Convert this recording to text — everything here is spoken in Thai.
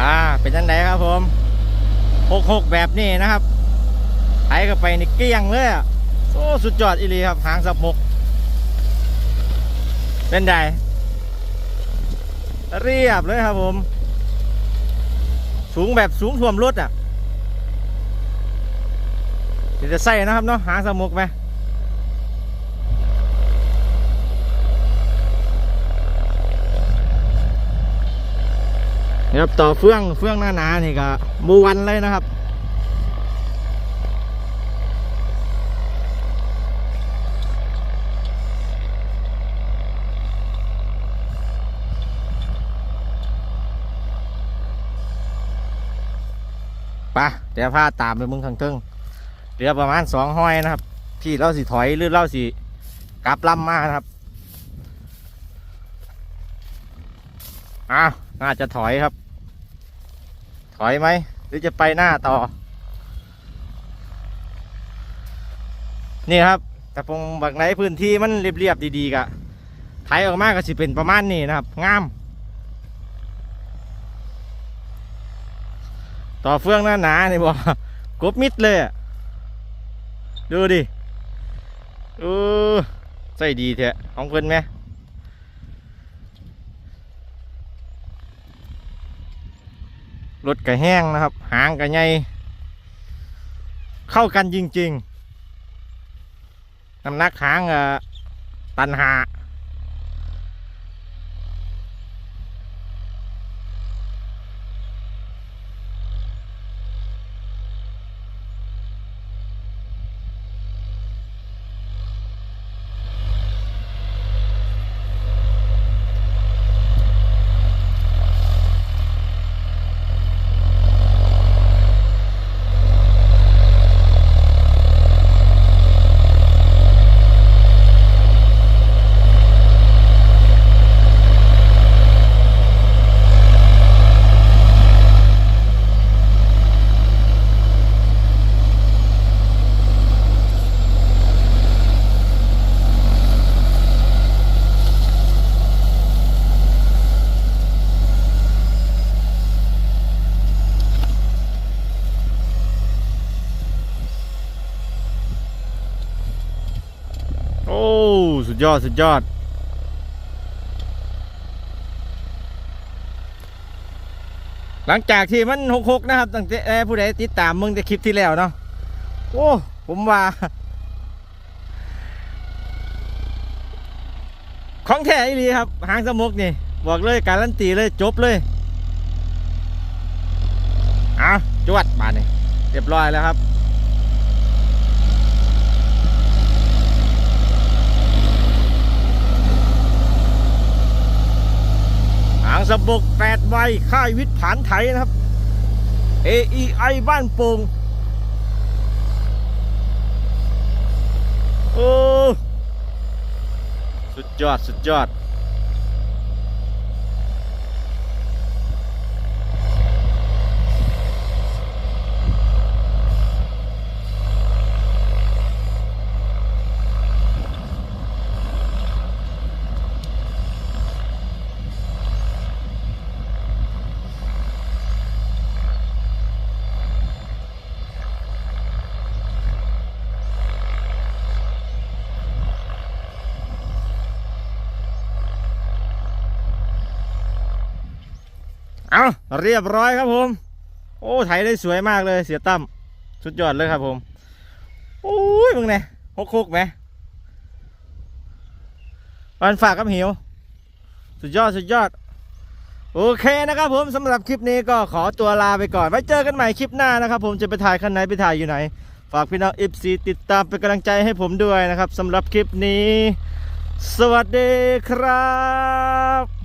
อ่า เป็นจังไดครับผมหกหกแบบนี้นะครับไถเข้าไปนี่เกลี้ยงเลยอะโอ้สุดยอดอีลีครับหางสับหกเป็นไดเรียบเลยครับผม สูงแบบสูงท่วมรถอะเดี๋ยวจะใส่นะครับเนาะหางสมุกไหม ครับต่อเฟื่องเฟื่องหน้าหนานี่ก็บูวันเลยนะครับไปะเดี๋ยวพาตามไปมึงข้างเทิงเหลือประมาณสองห้อยนะครับ พี่เราสิถอยหรือเราสิกลับลำมานะครับอ้าวน่าจะถอยครับ ถอยไหม หรือจะไปหน้าต่อ นี่ครับแต่ปงบักไหนพื้นที่มันเรียบๆดีๆกะไถออกมาก็สิเป็นประมาณนี้นะครับ งาม ต่อเฟืองหน้าหนานี่บอกกบมิดเลยดูดิเออใส่ดีแท้ของเพิ่นไหม รถกระแห้งนะครับ หางกระไงเข้ากันจริงๆน้ำหนักหางตันหา โอ้ สุดยอด สุดยอด หลังจากที่มันหกๆนะครับตั้งแต่ผู้ใดติดตามมึงแต่คลิปที่แล้วเนาะโอ้ผมว่า ของแท้อีหลีครับ หางสมุกนี่ บอกเลยการันตีเลยจบเลยเอาจวดบาดนี่เรียบร้อยแล้วครับ หาง สบกแปดใบค่ายวิทย์ผานไถนะครับ AEI บ้านโป่งโอ้สุดยอด สุดยอด เอาเรียบร้อยครับผม โอ้ไถได้สวยมากเลยเสียตั้มสุดยอดเลยครับผมโอ้ยมึงเนี่ยหกคุกไหมวันฝากกับหิว สุดยอดสุดยอด โอเคนะครับผมสำหรับคลิปนี้ก็ขอตัวลาไปก่อน ไว้เจอกันใหม่คลิปหน้านะครับผมจะไปถ่ายคันไหนไปถ่ายอยู่ไหน ฝากพี่น้องอิฟซีติดตามเป็นกำลังใจให้ผมด้วยนะครับสำหรับคลิปนี้ สวัสดีครับ